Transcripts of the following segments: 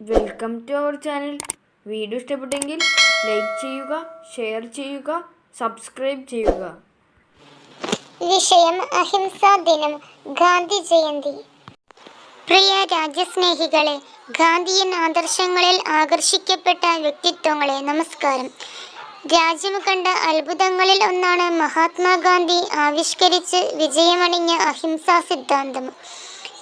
Welcome to our channel video ഇഷ്ടപ്പെട്ടെങ്കിൽ like ചെയ്യുക share ചെയ്യുക സബ്സ്ക്രൈബ് ചെയ്യുക. വിഷയം അഹിംസാ ദിനം. ഗാന്ധി ജയന്തി. പ്രിയ രാജ്യസ്നേഹികളെ ഗാന്ധിയൻ ആദർശങ്ങളിൽ ആകർഷിക്കപ്പെട്ട വ്യക്തിത്വങ്ങളെ നമസ്കാരം. രാജ്യം കണ്ട അത്ഭുതങ്ങളിൽ ഒന്നാണ് മഹാത്മാഗാന്ധി ആവിഷ്കരിച്ച് വിജയമണിഞ്ഞ അഹിംസാ സിദ്ധാന്തം.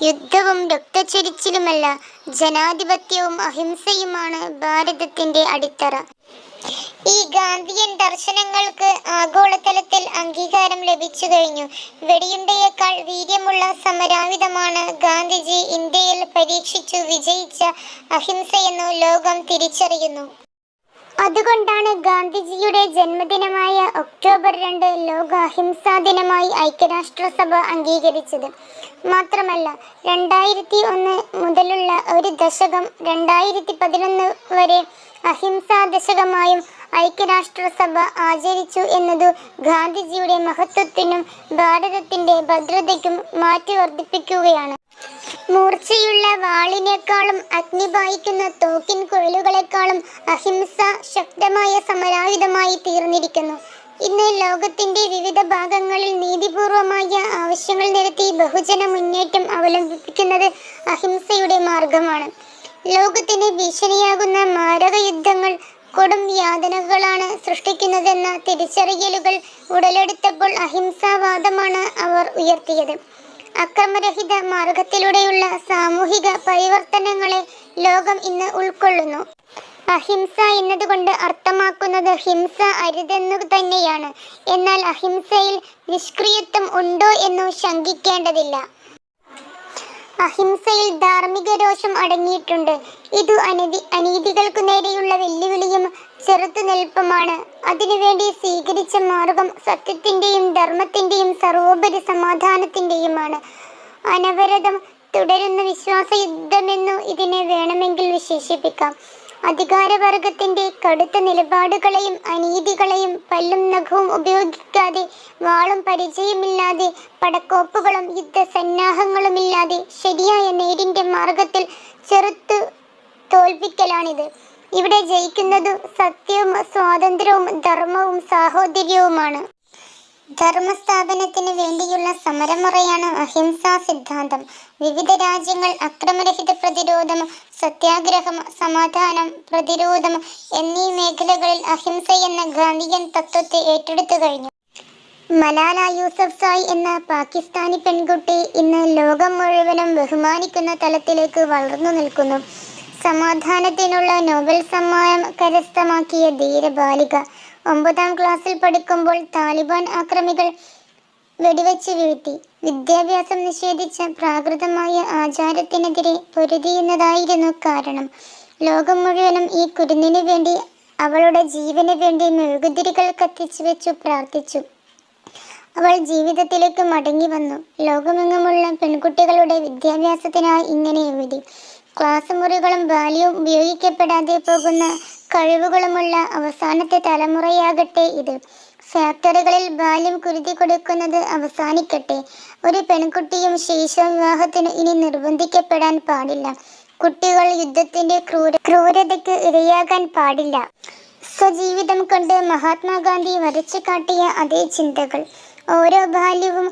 യുദ്ധവും രക്തച്ചൊരിച്ചിലുമല്ല ജനാധിപത്യവും അഹിംസയുമാണ് ഭാരതത്തിന്റെ അടിത്തറ. ഈ ഗാന്ധിയൻ ദർശനങ്ങൾക്ക് ആഗോളതലത്തിൽ അംഗീകാരം ലഭിച്ചു കഴിഞ്ഞു. വെടിയുണ്ടയേക്കാൾ വീര്യമുള്ള സമരാവിധമാണ് ഗാന്ധിജി ഇന്ത്യയിൽ പരീക്ഷിച്ചു വിജയിച്ച അഹിംസയെന്നു ലോകം തിരിച്ചറിയുന്നു. അതുകൊണ്ടാണ് ഗാന്ധിജിയുടെ ജന്മദിനമായ ഒക്ടോബർ രണ്ട് ലോക അഹിംസാ ദിനമായി ഐക്യരാഷ്ട്രസഭ അംഗീകരിച്ചത്. മാത്രമല്ല രണ്ടായിരത്തി ഒന്ന് മുതലുള്ള ഒരു ദശകം രണ്ടായിരത്തി പതിനൊന്ന് വരെ അഹിംസാ ദശകമായും ഐക്യരാഷ്ട്രസഭ ആചരിച്ചു എന്നതു ഗാന്ധിജിയുടെ മഹത്വത്തിനും ഭാരതത്തിന്റെ ഭദ്രതയ്ക്കും മാറ്റി വർദ്ധിപ്പിക്കുകയാണ് മൂർച്ചയുള്ള വാളിനേക്കാളും അഗ്നി പായിക്കുന്ന തോക്കിൻ കുഴലുകളെക്കാളും അഹിംസ ശക്തമായ സമരായുധമായി തീർന്നിരിക്കുന്നു. ഇന്ന് ലോകത്തിന്റെ വിവിധ ഭാഗങ്ങളിൽ നീതിപൂർവമായ ആവശ്യങ്ങൾ നിരത്തി ബഹുജന മുന്നേറ്റം അവലംബിക്കുന്നത് അഹിംസയുടെ മാർഗമാണ്. ലോകത്തിന് ഭീഷണിയാകുന്ന മാരക യുദ്ധങ്ങൾ കൊടും യാതനകളാണ് സൃഷ്ടിക്കുന്നതെന്ന തിരിച്ചറിയലുകൾ ഉടലെടുത്തപ്പോൾ അഹിംസാവാദമാണ് അവർ ഉയർത്തിയത്. അക്രമരഹിത മാർഗത്തിലൂടെയുള്ള സാമൂഹിക പരിവർത്തനങ്ങളെ ലോകം ഇന്ന് ഉൾക്കൊള്ളുന്നു. അഹിംസ എന്നതുകൊണ്ട് അർത്ഥമാക്കുന്നത് ഹിംസ അരുതെന്നു തന്നെയാണ്. എന്നാൽ അഹിംസയിൽ നിഷ്ക്രിയത്വം ഉണ്ടോ എന്നു ശങ്കിക്കേണ്ടതില്ല. അഹിംസയിൽ ധാർമ്മിക രോഷം അടങ്ങിയിട്ടുണ്ട്. ഇത് അനീതി അനീതികൾക്കു നേരെയുള്ള വെല്ലുവിളിയും ചെറുത്തുനിൽപ്പുമാണ് അതിനുവേണ്ടി സ്വീകരിച്ച മാർഗം സത്യത്തിന്റെയും ധർമ്മത്തിന്റെയും സർവോപരി സമാധാനത്തിന്റെയുമാണ് അനവരതം തുടരുന്ന വിശ്വാസ യുദ്ധമെന്നു ഇതിനെ വേണമെങ്കിൽ വിശേഷിപ്പിക്കാം. അധികാരവർഗത്തിന്റെ കടുത്ത നിലപാടുകളെയും അനീതികളെയും പല്ലും നഖവും ഉപയോഗിക്കാതെ വാളും പരിചയമില്ലാതെ പടക്കോപ്പുകളും യുദ്ധസന്നാഹങ്ങളുമില്ലാതെ ശരിയായ നേരിന്റെ മാർഗത്തിൽ ചെറുത്ത് തോൽപ്പിക്കലാണിത്. ഇവിടെ ജയിക്കുന്നതു സത്യവും സ്വാതന്ത്ര്യവും ധർമ്മവും സാഹോദര്യവുമാണ്. ധർമ്മസ്ഥാപനത്തിന് വേണ്ടിയുള്ള സമരമുറയാണ് അഹിംസാ സിദ്ധാന്തം. വിവിധ രാജ്യങ്ങൾ അക്രമരഹിത പ്രതിരോധം സത്യാഗ്രഹം സമാധാനം പ്രതിരോധം എന്നീ മേഖലകളിൽ അഹിംസ എന്ന ഗാന്ധിയൻ തത്വത്തെ ഏറ്റെടുത്തു കഴിഞ്ഞു. മലാല യൂസഫ് സായ് എന്ന പാകിസ്ഥാനി പെൺകുട്ടി ഇന്ന് ലോകം മുഴുവനും ബഹുമാനിക്കുന്ന തലത്തിലേക്ക് വളർന്നു നിൽക്കുന്നു. സമാധാനത്തിനുള്ള നോബൽ സമ്മാനം കരസ്ഥമാക്കിയ ധീരബാലിക ഒമ്പതാം ക്ലാസ്സിൽ പഠിക്കുമ്പോൾ താലിബാൻ ആക്രമികൾ വെടിവെച്ച് വീഴ്ത്തി. വിദ്യാഭ്യാസം നിഷേധിച്ച പ്രാകൃതമായ ആചാരത്തിനെതിരെ പൊരുതിയുന്നതായിരുന്നു കാരണം. ലോകം മുഴുവനും ഈ കുരുന്നിനു വേണ്ടി അവളുടെ ജീവന് വേണ്ടി മെഴുകുതിരികൾ കത്തിച്ചു വെച്ചു പ്രാർത്ഥിച്ചു. അവൾ ജീവിതത്തിലേക്ക് മടങ്ങി വന്നു. ലോകമെങ്ങുമുള്ള പെൺകുട്ടികളുടെ വിദ്യാഭ്യാസത്തിനായി ഇങ്ങനെ എഴുതി. ക്ലാസ് മുറികളും ബാല്യവും ഉപയോഗിക്കപ്പെടാതെ പോകുന്ന കഴിവുകളുമുള്ള അവസാനത്തെ തലമുറയാകട്ടെ ഇത്. ഫാക്ടറികളിൽ ബാല്യം കുരുതി കൊടുക്കുന്നത് അവസാനിക്കട്ടെ. ഒരു പെൺകുട്ടിയും ശേഷ വിവാഹത്തിന് ഇനി നിർബന്ധിക്കപ്പെടാൻ പാടില്ല. കുട്ടികൾ യുദ്ധത്തിന്റെ ക്രൂര ക്രൂരതയ്ക്ക് ഇരയാകാൻ പാടില്ല. സ്വജീവിതം കൊണ്ട് മഹാത്മാഗാന്ധി വരച്ചു കാട്ടിയ അതേ ചിന്തകൾ. ഓരോ ബാല്യവും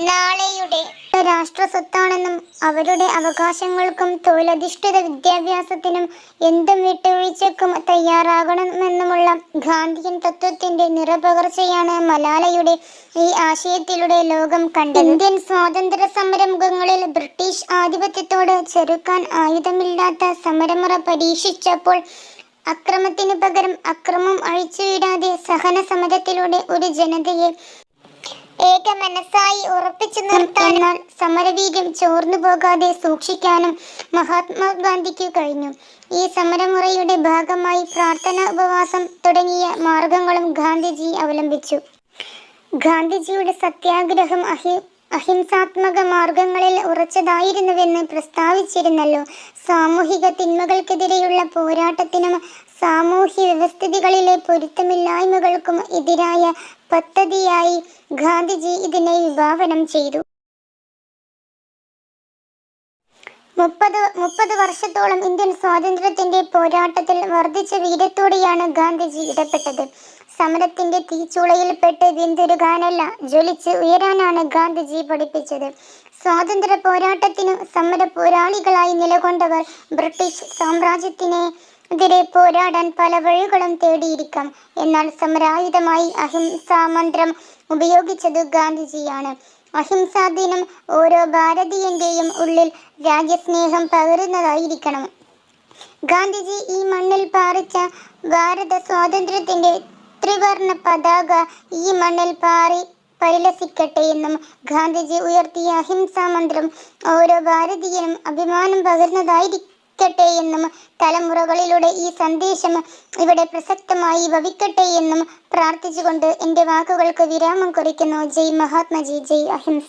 നാളെയുടെ രാഷ്ട്ര സ്വത്താണെന്നും അവരുടെ അവകാശങ്ങൾക്കും തൊഴിലധിഷ്ഠിത വിദ്യാഭ്യാസത്തിനും എന്തും വിട്ടുവീഴ്ചക്കും തയ്യാറാകണമെന്നുമുള്ള ഗാന്ധിയൻ തത്വത്തിന്റെ നിറപകർച്ചയാണ് മലാലയുടെ ഈ ആശയത്തിലൂടെ ലോകം കണ്ടത്. ഇന്ത്യൻ സ്വാതന്ത്ര്യ സമരമുഖങ്ങളിൽ ബ്രിട്ടീഷ് ആധിപത്യത്തോട് ചെറുക്കാൻ ആയുധമില്ലാത്ത സമരമുറ പരീക്ഷിച്ചപ്പോൾ അക്രമത്തിനു പകരം അക്രമം അഴിച്ചുവിടാതെ സഹന സമരത്തിലൂടെ ഒരു ജനതയെ ഏക മനസ്സായി ഉറപ്പിച്ചു നിർത്താനും സമരവീര്യം ചോർന്നു പോകാതെ സൂക്ഷിക്കാനും മഹാത്മാഗാന്ധിക്ക് കഴിഞ്ഞു. ഈ സമരമുറയുടെ ഭാഗമായി പ്രാർത്ഥന ഉപവാസം തുടങ്ങിയ മാർഗങ്ങളും ഗാന്ധിജി അവലംബിച്ചു. ഗാന്ധിജിയുടെ സത്യാഗ്രഹം അഹി അഹിംസാത്മക മാർഗങ്ങളിൽ ഉറച്ചതായിരുന്നുവെന്ന് പ്രസ്താവിച്ചിരുന്നല്ലോ. സാമൂഹിക തിന്മകൾക്കെതിരെയുള്ള പോരാട്ടത്തിനും സാമൂഹ്യ വ്യവസ്ഥിതികളിലെ പൊരുത്തമില്ലായ്മകൾക്കും എതിരായ പദ്ധതിയായി ഗാന്ധിജി ഇതിനെ വിഭാവനം ചെയ്തു. മുപ്പത് മുപ്പത് വർഷത്തോളം ഇന്ത്യൻ സ്വാതന്ത്ര്യത്തിന്റെ പോരാട്ടത്തിൽ വർദ്ധിച്ച വീര്യത്തോടെയാണ് ഗാന്ധിജി ഇടപെട്ടത്. സമരത്തിന്റെ തീച്ചൂളയിൽപ്പെട്ട് വിന്തുരുകാനല്ല ജ്വലിച്ച് ഉയരാനാണ് ഗാന്ധിജി പഠിപ്പിച്ചത്. സ്വാതന്ത്ര്യ പോരാട്ടത്തിനും സമര പോരാളികളായി നിലകൊണ്ടവർ ബ്രിട്ടീഷ് സാമ്രാജ്യത്തിനെ എതിരെ പോരാടാൻ പല വഴികളും തേടിയിരിക്കാം. എന്നാൽ സമരായുധമായി അഹിംസാ മന്ത്രം ഉപയോഗിച്ചത് ഗാന്ധിജിയാണ്. അഹിംസാ ദിനം ഓരോ ഭാരതീയന്റെയും ഉള്ളിൽ രാജ്യസ്നേഹം പകരുന്നതായിരിക്കണം. ഗാന്ധിജി ഈ മണ്ണിൽ പാറിച്ച ഭാരത സ്വാതന്ത്ര്യത്തിന്റെ ത്രിവർണ പതാക ഈ മണ്ണിൽ പാറി പരിലസിക്കട്ടെ എന്നും ഗാന്ധിജി ഉയർത്തിയ അഹിംസാ മന്ത്രം ഓരോ ഭാരതീയനും അഭിമാനം പകർന്നതായിരിക്കട്ടെ എന്നും തലമുറകളിലൂടെ ഈ സന്ദേശം ഇവിടെ പ്രസക്തമായി ഭവിക്കട്ടെ എന്നും പ്രാർത്ഥിച്ചുകൊണ്ട് എന്റെ വാക്കുകൾക്ക് വിരാമം കുറിക്കുന്നു. ജയ് മഹാത്മജി ജയ് അഹിംസ.